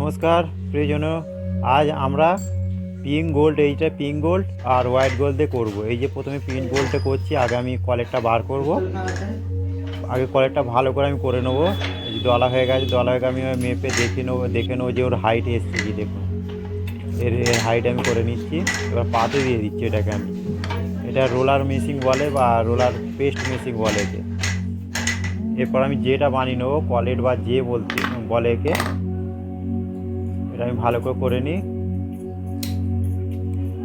নমস্কার প্রিয়জন আজ আমরা পিঙ্ক গোল্ড এইটা পিঙ্ক গোল্ড আর হোয়াইট গোল্ড দিয়ে করব। এই যে প্রথমে পিঙ্ক গোল্ডে করছি, আগে আমি কলেরটা বার করব। আগে কলেরটা ভালো করে আমি করে নেব। যে দলা হয়ে গেছে, দলা হয়ে আমি মেপে দেখে নেব দেখে নেব যে ওর হাইট এসছে কি, দেখুন। এর এর হাইট আমি করে নিচ্ছি। এবার পাতে দিয়ে দিচ্ছি এটাকে আমি। এটা রোলার মেশিন বলে বা রোলার পেস্ট মেশিন বলে এরপর আমি যেটা বানিয়ে নেব কলেট বা যে বলতে, বলে একে। এটা আমি ভালো করে করে নিই।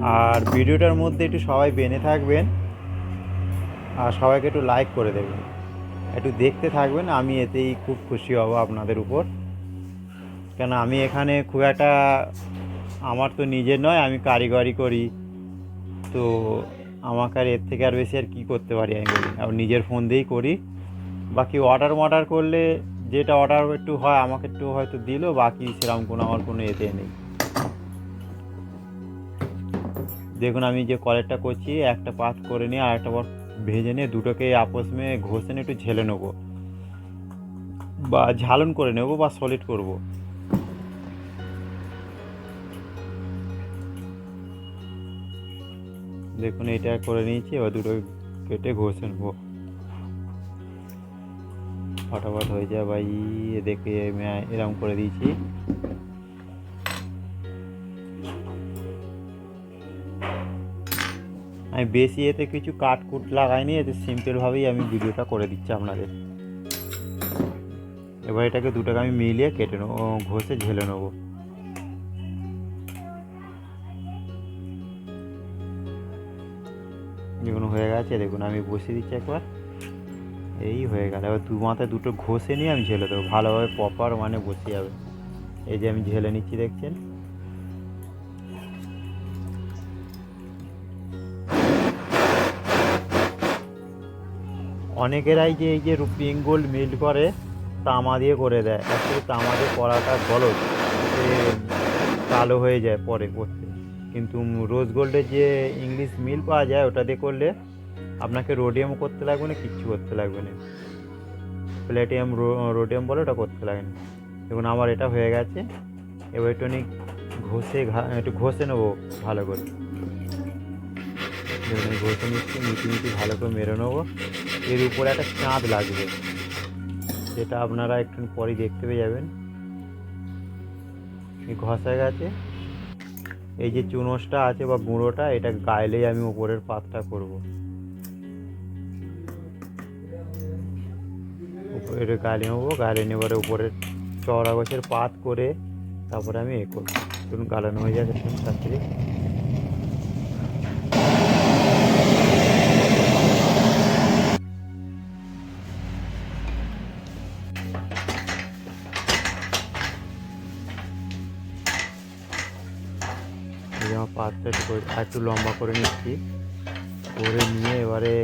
আর ভিডিওটার মধ্যে একটু সবাই বেনে থাকবেন। আর সবাইকে একটু লাইক করে দেবেন। একটু দেখতে থাকবেন, আমি এতেই খুব খুশি হব আপনাদের উপর। কেন আমি এখানে খুব একটা, আমার তো নিজের নয়, আমি কারিগরি করি। তো আমাকে আর এর থেকে আর বেশি আর কী করতে পারি আমি? বলি আর নিজের ফোন দিয়েই করি। বাকি অর্ডার মর্ডার করলে যেটা অর্ডার একটু হয়, আমাকে একটু হয়তো দিলো, বাকি সেরকম কোনো আমার কোনো এতে নেই। দেখুন, আমি যে কলেরটা করছি, একটা পাত করে নিয়ে আর একটা পর ভেজে নিয়ে দুটোকে আপস মেয়ে ঘষে নিয়ে একটু ঝেলে নেব। বা ঝালন করে নেব বা সলিড করব। দেখুন, এটা করে নিয়েছি, এবার দুটো কেটে ঘষে নেব। ফটাফট হয়ে যায় বা ই দেখে আমি এরকম করে দিয়েছি। আমি বেশি এতে কিছু কাট কুট লাগাইনি, এতে সিম্পলভাবেই আমি ভিডিওটা করে দিচ্ছি আপনাদের। এবার এটাকে দুটাকে আমি মিলিয়ে কেটে নেব ঘষে ঝেলে নেব। দেখুন, হয়ে গেছে, দেখুন, আমি বসিয়ে দিচ্ছি একবার। এই হয়ে গেল। এবার দু মাথায় দুটো ঘষে নিয়ে আমি ঝেলে দেবো। ভালোভাবে প্রপার মানে বসে যাবে। এই যে আমি ঝেলে নিচ্ছি, দেখছেন? অনেকেরাই যে এই যে পিঙ্ক গোল্ড মিল করে, তামা দিয়ে করে দেয়। অ্যাকচুয়ালি তামা দিয়ে করাটা গলদ সে কালো হয়ে যায় পরে করতে। কিন্তু রোজ গোল্ডের যে ইংলিশ মিল পাওয়া যায়, ওটা দিয়ে করলে আপনাকে রোডিয়াম করতে লাগবে না, কিচ্ছু করতে লাগবে না। প্লেটিয়াম রোডিয়াম বলে ওটা করতে লাগে না দেখুন, আমার এটা হয়ে গেছে। এবার একটু ঘষে একটু ঘষে নেব ভালো করে। দেখুন ঘষে নিচ্ছি, মিটি মিটি ভালো করে মেরে নেব। এর উপরে একটা চাঁদ লাগবে, যেটা আপনারা একটু পরেই দেখতে পেয়ে যাবেন। এই ঘষা গেছে। এই যে চুনোসটা আছে বা গুঁড়োটা এটা গাইলেই আমি উপরের পাতটা করব। উপরে গালে নেব, গালে নেবারে উপরের চওড়া গাছের পাত করে তারপরে আমি এ করব। চলুন গালানো হয়ে যাবে তাড়াতাড়ি। পাতটা একটু লম্বা করে নিচ্ছি। করে নিয়ে এবারে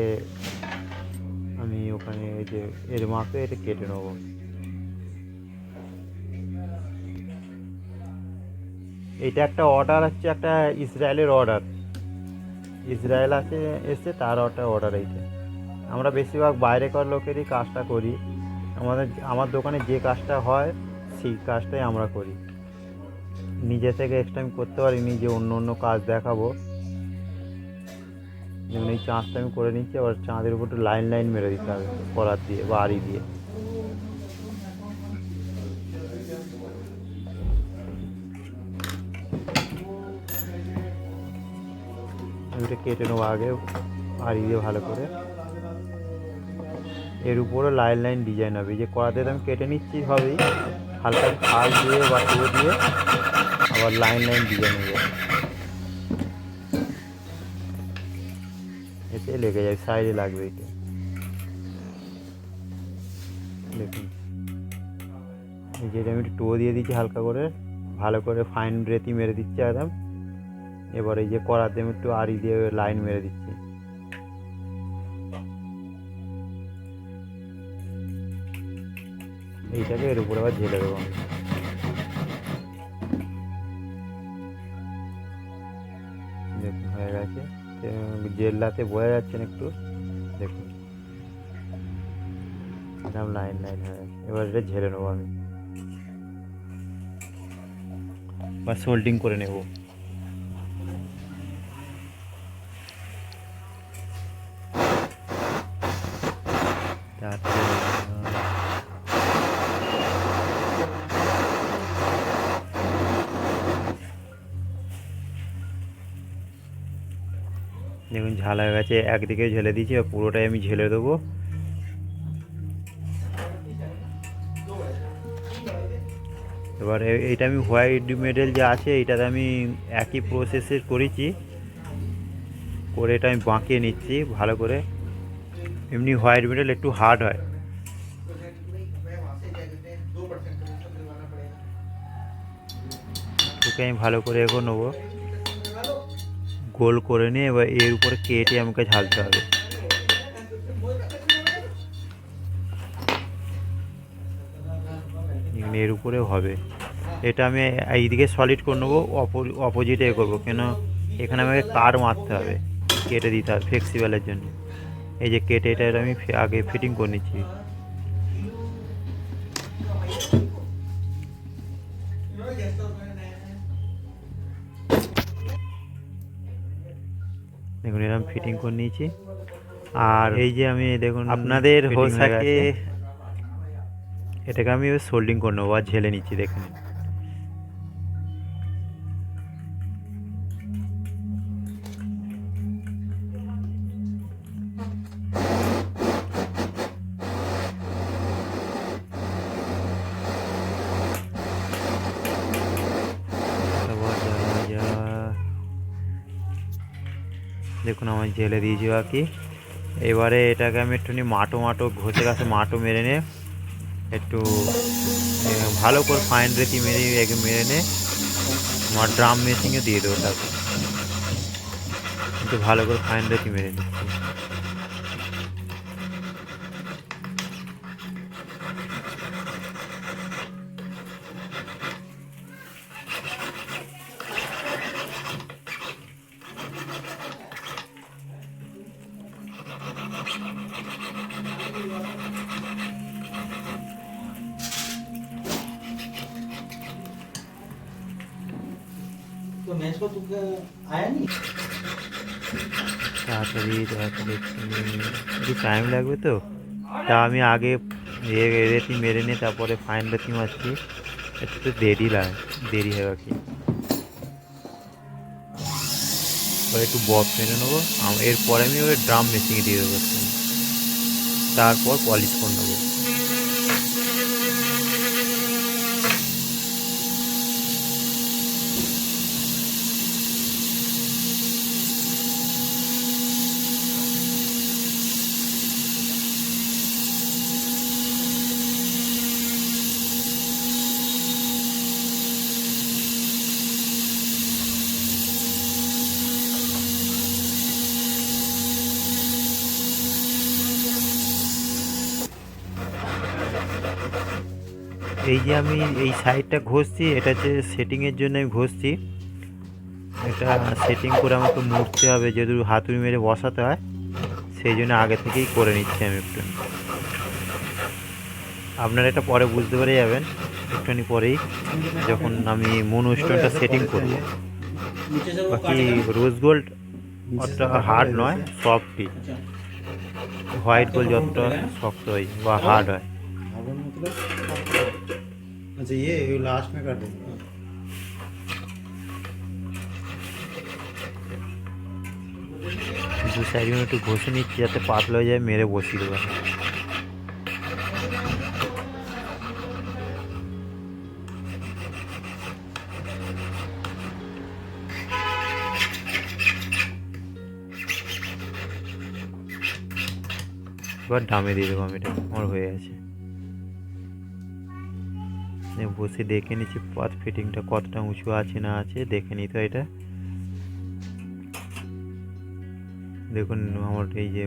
ওখানে এই যে এর মাপে এটা কেটে নেব। এটা একটা অর্ডার হচ্ছে একটা ইসরায়েলের অর্ডার ইসরায়েল আছে, এসে তার একটা অর্ডার এইটা। আমরা বেশিরভাগ বাইরেকার লোকেরই কাজটা করি। আমাদের, আমার দোকানে যে কাজটা হয়, সেই কাজটাই আমরা করি। নিজে থেকে এক্সট্রা আমি করতে পারিনি যে অন্য অন্য কাজ দেখাবো। যেমন এই চাঁদটা আমি করে নিচ্ছি, আবার চাঁদের উপর একটু লাইন লাইন মেরে দিতে হবে করার দিয়ে বা আড়ি দিয়ে। কেটে নেব আগে, আড়ি দিয়ে ভালো করে। এর উপরে লাইন লাইন ডিজাইন হবে। যে কড়াতে আমি কেটে নিচ্ছি হবেই হালকা খাল দিয়ে বা দিয়ে আবার লাইন লাইন ডিজাইন হয়ে যাবে এতে লেগে যায়, সাইডে লাগবে এটা। দেখুন। এই যে আমি একটু টো দিয়ে দিচ্ছি হালকা করে, ভালো করে ফাইন রেতি মেরে দিচ্ছি একদম এবার এই যে কড়াতে আমি একটু আড়ি দিয়ে লাইন মেরে দিচ্ছি। এইটাকে এর উপরে আবার ঝেলে দেবো আমি। জেল্লাতে বোঝা যাচ্ছে না একটু। দেখুন। এরকম লাইন লাইন হয়ে এবার এটা ঝেড়ে নেব আমি। বা সোল্ডিং করে নেব। ঝাল হয়ে গেছে, একদিকে ঝেলে দিয়েছি, আর পুরোটাই আমি ঝেলে দেবো। এবার এইটা আমি হোয়াইট মেডেল যে আছে, এইটাতে আমি একই প্রসেসে করেছি। করে এটা আমি বাঁকিয়ে নিচ্ছি ভালো করে। এমনি হোয়াইট মেডেল একটু হার্ড হয়। ওকে আমি ভালো করে এগো নেব। গোল করে নিয়ে এবার এর উপরে কেটে আমাকে ঝালতে হবে। এর উপরে হবে। এটা আমি এইদিকে সলিড করে নেব অপোজিটে এ করব। কেন এখানে আমাকে কার মারতে হবে, কেটে দিতে হবে ফ্লেক্সিবেলের জন্য। এই যে কেটে এটা আমি আগে ফিটিং করে নিচ্ছি। ফিটিং করে নিয়েছি। আর এই যে আমি দেখুন আপনাদের হোসাকে এটাকে আমি সোল্ডিং করে নেব আর ঝেলে নিচ্ছি দেখুন দেখুন আমার জেলে দিয়েছি বাকি। এবারে এটাকে আমি একটুখানি মাটো মাটো ঘষে গাছে মাটো মেরে নে একটু ভালো করে ফাইন রেতি মেরে, একে মেরে নে আমার ড্রাম মেশিনে দিয়ে দেবো তাকে। একটু ভালো করে ফাইন রেতি মেরে নিচ্ছি। तो मैच को तुमका आया नहीं তাড়াতাড়ি তাড়াতাড়ি একটু- একটু টাইম লাগবে তো তা আমি আগে এ রেতি মেরে নিয়ে তারপরে ফাইন রেতি মারছি একটু তো দেরি লাগে দেরি হয় বাকি এবার একটু বক মেরে নেবো আম- এরপরে আমি ওই ড্রাম মেশিনে দিয়ে দেবো একটু। তারপর পলিশ করে নেবো এই যে আমি এই সাইডটা ঘষছি, এটা যে সেটিংয়ের জন্য আমি ঘষছি। এটা সেটিং করে আমাকে মুড়তে হবে, যেহেতু হাতুড়ি মেরে বসাতে হয়, সেই জন্য আগে থেকেই করে নিচ্ছি আমি একটু। আপনারা এটা পরে বুঝতে পেরে যাবেন, একটুখানি পরেই, যখন আমি মনো স্টোনটা সেটিং করব। বাকি রোজ গোল্ড অতটা হার্ড নয় সফটই হোয়াইট গোল্ড যতটা শক্ত হয়, বা হার্ড হয়। अच्छा ये ये लास्ट में कर देंगे দু সাইড একটু ঘষে নিচ্ছি যাতে পাতলা হয়ে যায় মেরে বসিয়ে দেবো এবার ডামে দিয়ে দেবো আমি এটা আমার হয়ে আছে দিয়ে বসে দেখে নিচ্ছি পাত ফিটিংটা কতটা উঁচু আছে না আছে, দেখে নিতে হয় এটা। দেখুন, আমার এই যে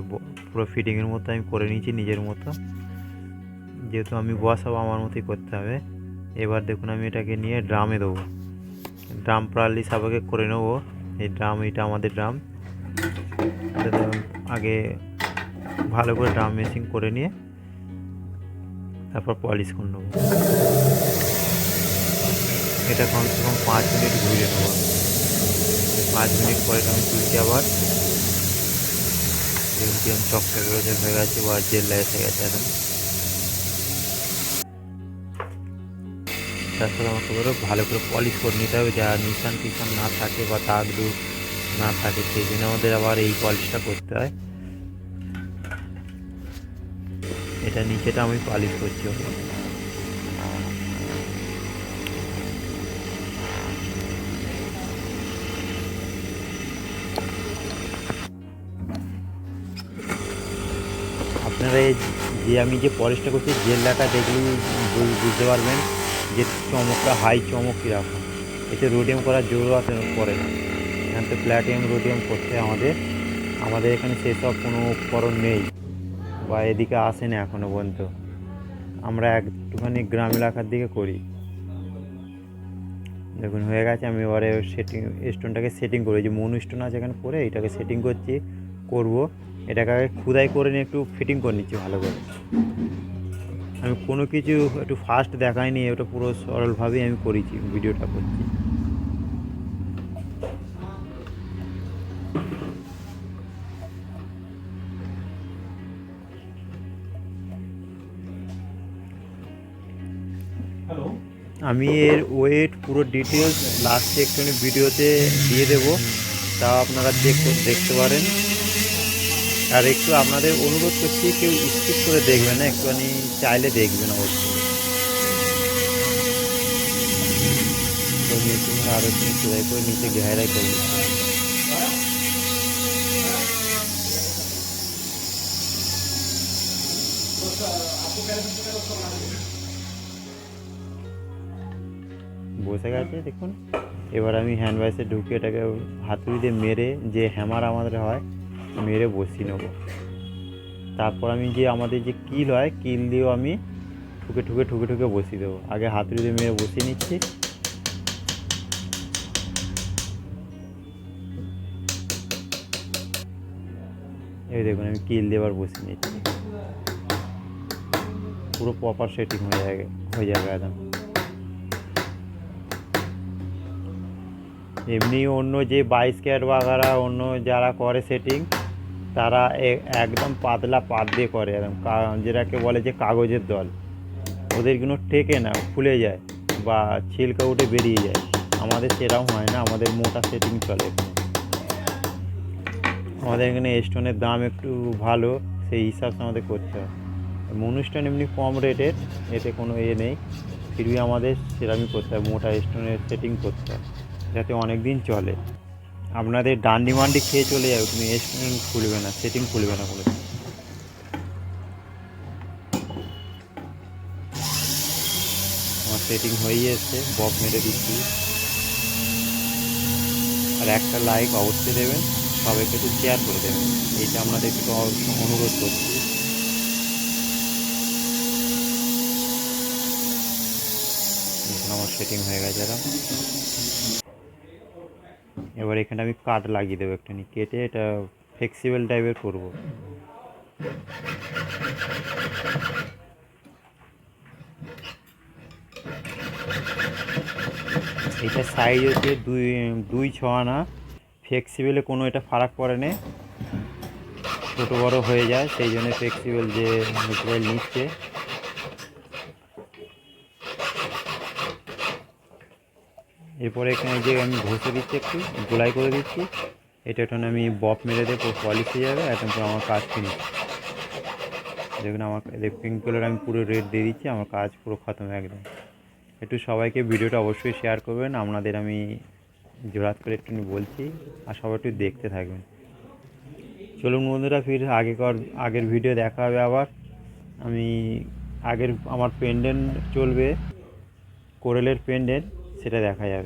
পুরো ফিটিংয়ের মতো আমি করে নিয়েছি নিজের মতো। যেহেতু আমি বসাবো, আমার মতোই করতে হবে। এবার দেখুন, আমি এটাকে নিয়ে ড্রামে দেবো। ড্রাম প্রালি সাবাকে করে নেব। এই ড্রাম, এটা আমাদের ড্রাম। আগে ভালো করে ড্রাম মেশিং করে নিয়ে তারপর পলিশ করে নেব। এটা কমসে কম পাঁচ মিনিট ঘুরে নেব। পাঁচ মিনিট পরে আমি তুলছি আবার কিরম চকচকে রয়েছে, হয়ে গেছে বা জেল এসে গেছে এখন। তার সাথে আমাকে বলো ভালো করে পলিশ করে নিতে হবে, যা নিশান টিশান না থাকে বা দাগ দুগ না থাকে, সেই জন্য আমাদের আবার এই পলিশটা করতে হয়। এটা নিচেটা আমি পালিশ করছি আপনারা যে আমি যে পলিশটা করছি, জেল্লাটা দেখলেই বুঝতে পারবেন, যে চমকটা হাই চমক কীরকম। এতে রোডিয়াম করার জরুরত পড়ে না। এখান থেকে প্ল্যাটিয়াম রোডিয়াম করতে আমাদের আমাদের এখানে সেসব কোনো উপকরণ নেই, বা এদিকে আসে না এখনও পর্যন্ত। আমরা একটুখানি গ্রাম এলাকার দিকে করি। দেখুন, হয়ে গেছে, আমি এবারে সেটিং স্টোনটাকে সেটিং করি। যে মনু স্টোন আছে এখানে পরে, এটাকে সেটিং করছি, করব। এটাকে খুদাই করে নিয়ে একটু ফিটিং করে নিচ্ছি ভালো করে। আমি কোনো কিছু একটু ফাস্ট দেখাইনি ওটা পুরো সরলভাবেই আমি করেছি ভিডিওটা করছি। আমি এর ওয়েট পুরো ডিটেলস লাস্টে একটুখানি ভিডিওতে দিয়ে দেবো। তা আপনারা চেক দেখতে পারেন। আর একটু আপনাদের অনুরোধ করছি, কেউ স্কিপ করে দেখবেন না, একটুখানি চাইলে দেখবেন অবশ্যই। আরও একটু চুড়াই করে নিচে ঘেরাই করে বসে গেছে, দেখুন। এবার আমি হ্যান্ড ওয়াইসে ঢুকে এটাকে হাতুড়ি দিয়ে মেরে যে হ্যামার আমাদের হয় মেরে বসিয়ে নেব। তারপর আমি যে আমাদের যে কিল হয়, কিল দিয়েও আমি ঠুকে ঠুকে ঠুকে ঠুকে বসিয়ে দেবো। আগে হাতুড়ি দিয়ে মেরে বসিয়ে নিচ্ছি। এই দেখুন, আমি কিল দিয়ে এবার বসিয়ে নিচ্ছি। পুরো প্রপার সেটিং হয়ে যাবে হয়ে যাবে একদম। এমনি অন্য যে বাইশ ক্যাট বাগারা অন্য যারা করে সেটিং তারা একদম পাতলা পাত দিয়ে করে একদম যেটাকে বলে যে কাগজের দল। ওদের কোনো টেকে না খুলে যায় বা ছিলকা উঠে বেরিয়ে যায়। আমাদের সেরকম হয় না, আমাদের মোটা সেটিং চলে। আমাদের এখানে স্টোনের দাম একটু ভালো, সেই হিসাবে আমাদের করতে হয়। মনুষ্ঠান এমনি কম রেটের এতে কোনো এ নেই। ফিরবি আমাদের সেরকমই করতে হয়, মোটা স্টোনের সেটিং করতে হয়, যাতে অনেক দিন চলে। আপনাদের ডান্ডি মান্ডি খেয়ে চলে যাবে, তুমি স্টোন খুলবে না সেটিং খুলবে না দিন। আমার সেটিং হয়েই এসছে বব মেরে দিচ্ছি। আর একটা লাইক অবশ্যই দেবেন, সবাইকে একটু শেয়ার করে দেবেন। এইটা আপনাদের একটু অনুরোধ করছি। আমার সেটিং হয়ে গেছে এরকম। এবার এখানে আমি কাট লাগিয়ে দেবো একটুখানি, কেটে এটা ফ্লেক্সিবল টাইপের করব। এটা সাইজ হচ্ছে দুই দুই ছ আনা। ফ্লেক্সিবেলে কোনো এটা ফারাক পড়ে না। ছোটো বড়ো হয়ে যায়, সেই জন্য ফ্লেক্সিবল যে মেটেরিয়াল নিচ্ছে। এরপরে এখানে যে আমি ঘষে দিচ্ছি একটু, গোলাই করে দিচ্ছি, এটা একটু আমি বপ মেরে দেবো পলিশ হয়ে যাবে একদম পুরো আমার কাজ ফিনিশ দেখুন আমার পিঙ্ক কালার আমি পুরো রেড দিয়ে দিচ্ছি, আমার কাজ পুরো খতম একদম। একটু সবাইকে ভিডিওটা অবশ্যই শেয়ার করবেন, আপনাদের আমি জোরাত করে একটু বলছি, আর সবাই একটু দেখতে থাকবেন। চলুন বন্ধুরা, ফির আগেকার, আগের ভিডিও দেখা হবে আবার। আমি আগের, আমার পেন্ডেন্ট চলবে কোরেলের পেন্ডেন্ট সেটা দেখা যাবে।